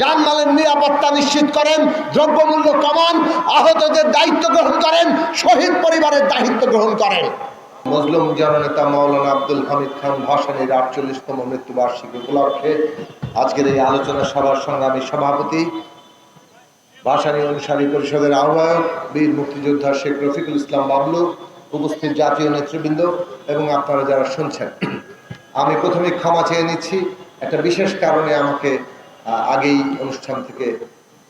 যানমালের নিরাপত্তা নিশ্চিত করেন, দ্রব্যমূল্য কমান, আহতদের দায়িত্ব গ্রহণ করেন, শহীদ পরিবারের দায়িত্ব গ্রহণ করেন। মজলুম জননেতা মাওলানা আব্দুল হামিদ খান ভাসানের আটচল্লিশতম মৃত্যুবার্ষিকী উপলক্ষে আজকের এই আলোচনা সভার সংগ্রামী সভাপতি, ভাসানী অনুসারী পরিষদের আহ্বায়ক, বীর মুক্তিযোদ্ধা শেখ রফিকুল ইসলাম বাবলু, উপস্থিত জাতীয় নেতৃবৃন্দ এবং আপনারা যারা শুনছেন। আমি প্রথমে ক্ষমা চেয়ে নিচ্ছি। একটা বিশেষ কারণে আমাকে আগেই অনুষ্ঠান থেকে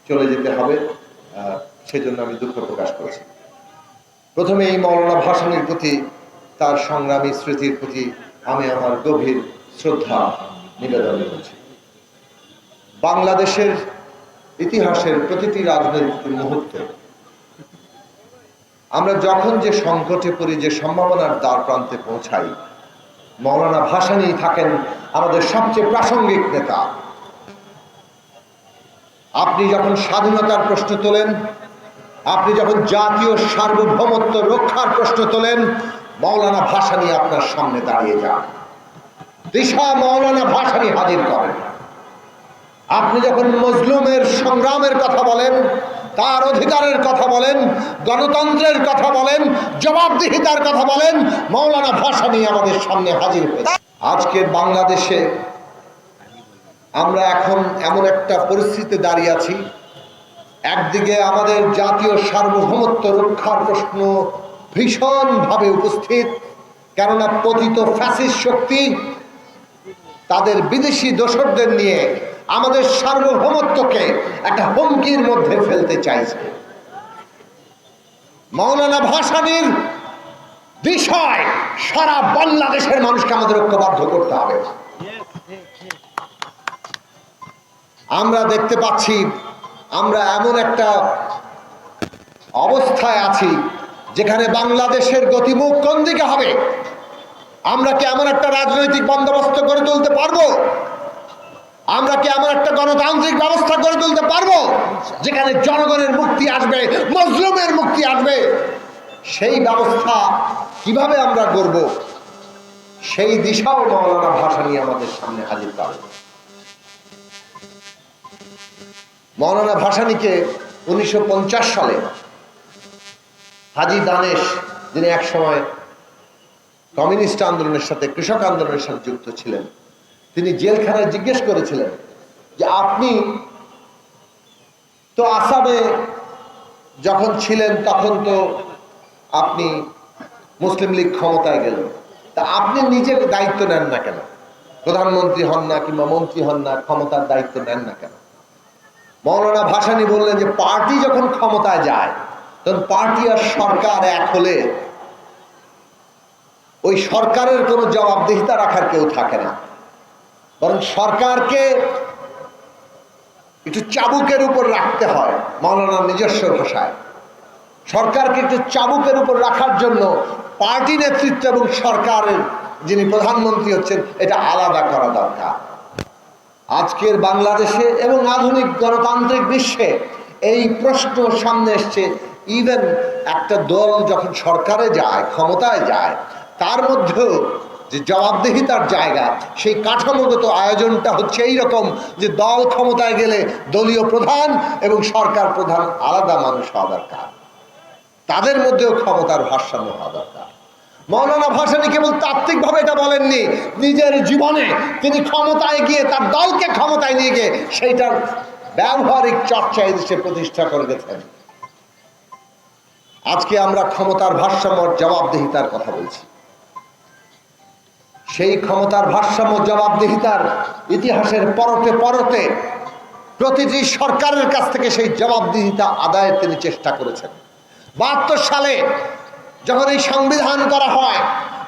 চলে যেতে হবে। সেজন্য আমি দুঃখ প্রকাশ করেছি। প্রথমে এই মৌলানা ভাসানির প্রতি, তার সংগ্রামী স্মৃতির প্রতি আমি আমার গভীর শ্রদ্ধা নিবেদন করছি। বাংলাদেশের ইতিহাসের প্রতিটি রাজনৈতিক মুহূর্তে আমরা যখন যে সংকটে পড়ি, যে সম্ভাবনার দ্বার প্রান্তে পৌঁছাই, মৌলানা ভাসানি থাকেন আমাদের সবচেয়ে প্রাসঙ্গিক নেতা। আপনি যখন স্বাধীনতার প্রশ্ন তোলেন, আপনি যখন জাতীয় সার্বভৌমত্ব রক্ষার প্রশ্ন তোলেন মৌলানা ভাসানি আপনার সামনে দাঁড়িয়ে যান। দিশা মৌলানা ভাসানি হাজির করেন। আপনি যখন মজলুমের সংগ্রামের কথা বলেন, তার অধিকারের কথা বলেন, গণতন্ত্রের কথা বলেন, জবাবদিহিতার কথা বলেন মৌলানা ভাসানি আমাদের সামনে হাজির হয়েছে আজকের বাংলাদেশে আমরা এখন এমন একটা পরিস্থিতিতে দাঁড়িয়ে আছি। একদিকে আমাদের জাতীয় সার্বভৌমত্ব রক্ষার প্রশ্ন ভীষণভাবে উপস্থিত, কেননা পতিত ফ্যাসিস্ট শক্তি তাদের বিদেশি দোসরদের নিয়ে আমাদের সার্বভৌমত্বকে একটা হুমকির মধ্যে ফেলতে চাইছে। মৌলানা ভাসানির বিষয় সারা বাংলাদেশের মানুষকে আমাদের ঐক্যবদ্ধ করতে হবে। আমরা দেখতে পাচ্ছি, আমরা এমন একটা অবস্থায় আছি যেখানে বাংলাদেশের গতিমুখ কোন দিকে হবে? আমরা কি এমন একটা রাজনৈতিক বন্দোবস্ত গড়ে তুলতে পারব? আমরা কি এমন একটা গণতান্ত্রিক ব্যবস্থা গড়ে তুলতে পারব? যেখানে জনগণের মুক্তি আসবে, মজলুমের মুক্তি আসবে। সেই ব্যবস্থা কীভাবে আমরা করব সেই দিশাও মৌলানা ভাষা নিয়ে আমাদের সামনে হাজির করবে মৌলানা ভাসানীকে উনিশশো সালে হাজি দানেশ, যিনি একসময় কমিউনিস্ট আন্দোলনের সাথে, কৃষক আন্দোলনের সাথে যুক্ত ছিলেন, তিনি জেলখানায় জিজ্ঞেস করেছিলেন যে আপনি তো আসামে যখন ছিলেন তখন তো আপনি মুসলিম লীগ ক্ষমতায় গেলেন। তা আপনি নিজের দায়িত্ব নেন না কেন? প্রধানমন্ত্রী হন না কিংবা মন্ত্রী হন না, ক্ষমতার দায়িত্ব নেন না কেন? মৌলানা ভাসানি বললেন যে পার্টি যখন ক্ষমতায় যায়, তখন পার্টি আর সরকার এক হলে ওই সরকারের কোনো জবাবদিহিতা রাখার কেউ থাকে না। বরং সরকারকে একটু চাবুকের উপর রাখতে হয় মৌলানার নিজস্ব ভাষায়। সরকারকে একটু চাবুকের উপর রাখার জন্য পার্টি নেতৃত্ব এবং সরকারের যিনি প্রধানমন্ত্রী হচ্ছেন, এটা আলাদা করা দরকার। আজকের বাংলাদেশে এবং আধুনিক গণতান্ত্রিক বিশ্বে এই প্রশ্ন সামনে এসছে। ইভেন একটা দল যখন সরকারে যায়, ক্ষমতায় যায়, তার মধ্যেও যে জবাবদিহিতার জায়গা, সেই কাঠামোগত আয়োজনটা হচ্ছে এই রকম যে দল ক্ষমতায় গেলে দলীয় প্রধান এবং সরকার প্রধান আলাদা মানুষ হওয়া দরকার। তাদের মধ্যেও ক্ষমতার ভারসাম্য হওয়া দরকার। মৌলানা ভাসানি কেবল তাত্ত্বিকভাবে এটা বলেননি। নিজের জীবনে তিনি ক্ষমতায় গিয়ে তার দলকে ক্ষমতায় নিয়ে গিয়ে সেইটার ব্যবহারিক চর্চা এই দেশে প্রতিষ্ঠা করে গেছেন। আজকে আমরা ক্ষমতার ভারসাম্য জবাবদিহিতার কথা বলছি। সেই ক্ষমতার ভারসাম্য জবাবদিহিতার ইতিহাসের পরতে পরতে প্রতিটি সরকারের কাছ থেকে সেই জবাবদিহিতা আদায়ের তিনি চেষ্টা করেছেন। বাহাত্তর সালে যখন এই সংবিধান করা হয়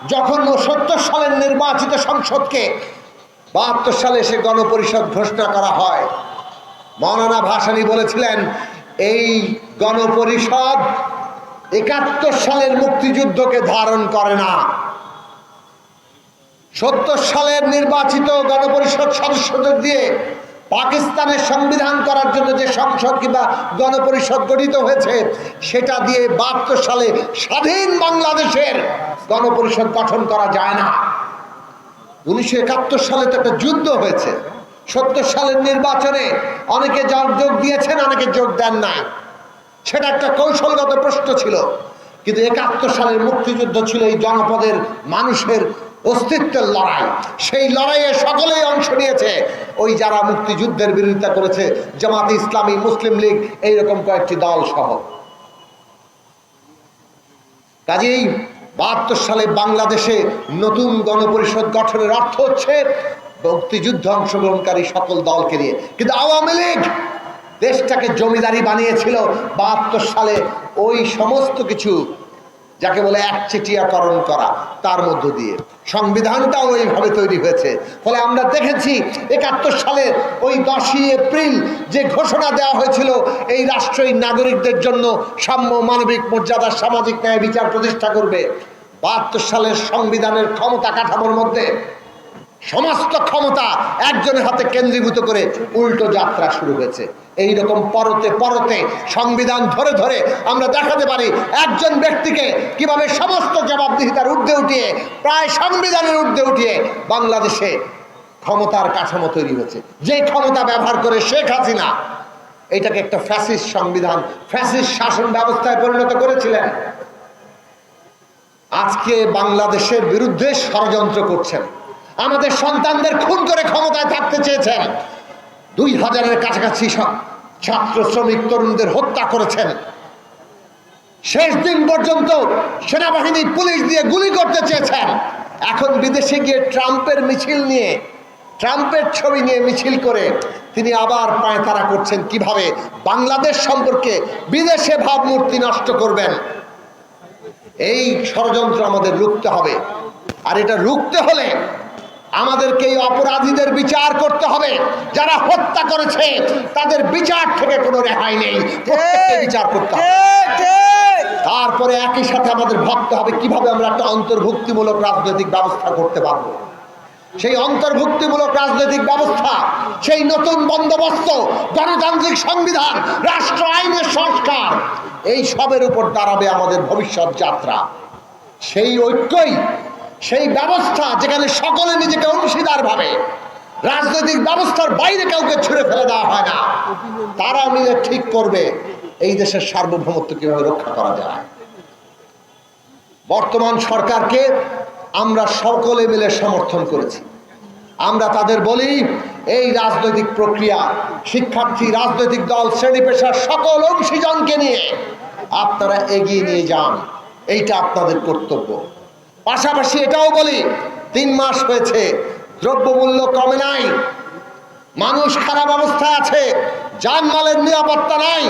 যখন সত্তর সালের নির্বাচিত সংসদকে বাহাত্তর সালে সে গণপরিষদ ঘোষণা করা হয়, মৌলানা ভাসানী বলেছিলেন, এই গণপরিষদ একাত্তর সালের মুক্তিযুদ্ধকে ধারণ করে না। সত্তর সালের নির্বাচিত গণপরিষদ সদস্যদের দিয়ে পাকিস্তানের সংবিধান করার জন্য যে সংসদ কিংবা গণপরিষদ গঠিত হয়েছে, সেটা দিয়ে বাহাত্তর সালে স্বাধীন বাংলাদেশের গণপরিষদ গঠন করা যায় না। উনিশশো একাত্তর সালে তো একটা যুদ্ধ হয়েছে। সত্তর সালের নির্বাচনে অনেকে যোগ দিয়েছেন, অনেকে যোগ দেন নাই সেটা একটা কৌশলগত প্রশ্ন ছিল। কিন্তু একাত্তর সালের মুক্তিযুদ্ধ ছিল এই জনপদের মানুষের অস্তিত্বের লড়াই। সেই লড়াইয়ে সকলেই অংশ নিয়েছে। ওই যারা মুক্তিযুদ্ধের বিরোধিতা করেছে, জামাত ইসলামী, মুসলিম লীগ, এইরকম কয়েকটি দল সহ। কাজেই বাহাত্তর সালে বাংলাদেশে নতুন গণপরিষদ গঠনের অর্থ হচ্ছে মুক্তিযুদ্ধ অংশগ্রহণকারী সকল দলকে নিয়ে। কিন্তু আওয়ামী লীগ দেশটাকে জমিদারি বানিয়েছিল বাহাত্তর সালে। ওই সমস্ত কিছু যাকে বলে একচেটিয়াকরণ করা, তার মধ্য দিয়ে। সংবিধানটাও ওইভাবে তৈরি হয়েছে। ফলে আমরা দেখেছি একাত্তর সালের ওই দশই এপ্রিল যে ঘোষণা দেওয়া হয়েছিল, এই রাষ্ট্রই নাগরিকদের জন্য সাম্য মানবিক মর্যাদা, সামাজিক ন্যায় বিচার প্রতিষ্ঠা করবে। বাহাত্তর সালের সংবিধানের ক্ষমতা কাঠামোর মধ্যে সমস্ত ক্ষমতা একজনের হাতে কেন্দ্রীভূত করে উল্টো যাত্রা শুরু হয়েছে। এই রকম পরতে পরতে সংবিধান ধরে ধরে আমরা দেখাতে পারি, একজন ব্যক্তিকে কীভাবে সমস্ত জবাবদিহিতার ঊর্ধ্বে উঠিয়ে, প্রায় সংবিধানের ঊর্ধ্বে উঠিয়ে বাংলাদেশে ক্ষমতার কাঠামো তৈরি হয়েছে। যে ক্ষমতা ব্যবহার করে শেখ হাসিনা এটাকে একটা ফ্যাসিস্ট সংবিধান, ফ্যাসিস্ট শাসন ব্যবস্থায় পরিণত করেছিলেন। আজকে বাংলাদেশের বিরুদ্ধে ষড়যন্ত্র করছেন। আমাদের সন্তানদের খুন করে ক্ষমতায় থাকতে চেয়েছেন। দুই হাজারের কাছাকাছি ছাত্র শ্রমিক তরুণদের হত্যা করেছেন। শেষ দিন পর্যন্ত সেনাবাহিনী পুলিশ দিয়ে গুলি করতে চেয়েছেন। এখন বিদেশে গিয়ে ট্রাম্পের মিছিল নিয়ে, ট্রাম্পের ছবি নিয়ে মিছিল করে তিনি আবার পায়তারা করছেন কীভাবে বাংলাদেশ সম্পর্কে বিদেশে ভাবমূর্তি নষ্ট করবেন। এই ষড়যন্ত্র আমাদের রুখতে হবে। আর এটা রুখতে হলে আমাদেরকে এই অপরাধীদের বিচার করতে হবে। যারা হত্যা করেছে তাদের বিচার থেকে কোনো রেহাই নেই। বিচার করতে হবে। তারপরে একই সাথে আমাদের ভাবতে হবে কীভাবে আমরা একটা অন্তর্ভুক্তিমূলক রাজনৈতিক ব্যবস্থা করতে পারব। সেই অন্তর্ভুক্তিমূলক রাজনৈতিক ব্যবস্থা সেই নতুন বন্দোবস্ত গণতান্ত্রিক সংবিধান রাষ্ট্র আইনের সংস্কার এই সবের উপর দাঁড়াবে আমাদের ভবিষ্যৎ যাত্রা। সেই ঐক্যই সেই ব্যবস্থা যেখানে সকলে নিজেকে অংশীদার ভাবে, রাজনৈতিক ব্যবস্থার বাইরে কাউকে ছুড়ে ফেলে দেওয়া হয় না। তারা মিলে ঠিক করবে, এই দেশের সার্বভৌমত্ব কীভাবে রক্ষা করা যায়। বর্তমান সরকারকে আমরা সকলে মিলে সমর্থন করেছি। আমরা তাদের বলি, এই রাজনৈতিক প্রক্রিয়া, শিক্ষার্থী, রাজনৈতিক দল, শ্রেণি পেশার সকল অংশীজনকে নিয়ে আপনারা এগিয়ে নিয়ে যান। এইটা আপনাদের কর্তব্য। পাশাপাশি এটাও বলি, তিন মাস হয়েছে, দ্রব্যমূল্য কমে নাই, মানুষ খারাপ অবস্থায় আছে জানমালের নিরাপত্তা নাই,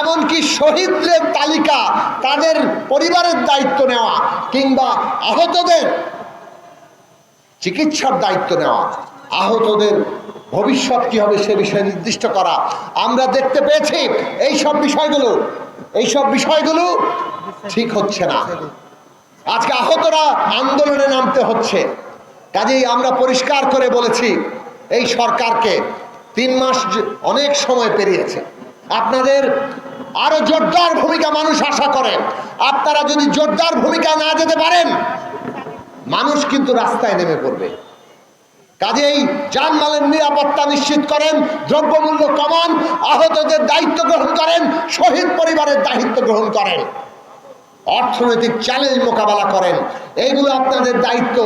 এমনকি শহীদদের তালিকা তাদের পরিবারের দায়িত্ব নেওয়া কিংবা আহতদের চিকিৎসার দায়িত্ব নেওয়া, আহতদের ভবিষ্যৎ কি হবে সে বিষয়ে নির্দিষ্ট করা। আমরা দেখতে পেয়েছি এই সব বিষয়গুলো এই সব বিষয়গুলো ঠিক হচ্ছে না। আজকে আহতরা আন্দোলনে নামতে হচ্ছে। কাজেই আমরা পরিষ্কার করে বলেছি, এই সরকারকে তিন মাস অনেক সময় পেরিয়েছে। আপনাদের আরও জোরদার ভূমিকা মানুষ আশা করে। আপনারা যদি জোরদার ভূমিকা না যেতে পারেন, মানুষ কিন্তু রাস্তায় নেমে পড়বে। কাজেই যানমালের নিরাপত্তা নিশ্চিত করেন, দ্রব্যমূল্য কমান, আহতদের দায়িত্ব গ্রহণ করেন, শহীদ পরিবারের দায়িত্ব গ্রহণ করেন। অর্থনৈতিক চ্যালেঞ্জ মোকাবেলা করেন। এইগুলো আপনাদের দায়িত্ব।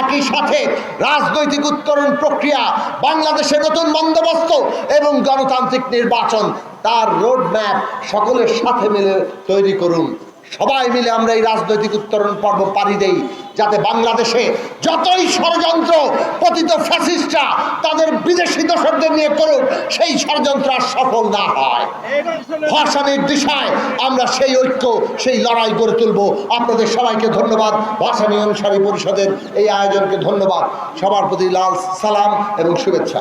একই সাথে রাজনৈতিক উত্তরণ প্রক্রিয়া, বাংলাদেশের নতুন বন্দোবস্ত এবং গণতান্ত্রিক নির্বাচন, তার রোডম্যাপ সকলের সাথে মিলে তৈরি করুন। সবাই মিলে আমরা এই রাজনৈতিক উত্তরণ পর্ব পাড়ি দেই। যাতে বাংলাদেশে যতই ষড়যন্ত্র পতিত ফ্যাসিস্টরা তাদের বিদেশি দোষকদের নিয়ে করুক, সেই ষড়যন্ত্র আর সফল না হয়। ভাষানের দিশায় আমরা সেই ঐক্য, সেই লড়াই গড়ে তুলব। আপনাদের সবাইকে ধন্যবাদ। ভাষানী অনুসারী পরিষদের এই আয়োজনকে ধন্যবাদ। সবার প্রতি লাল সালাম এবং শুভেচ্ছা।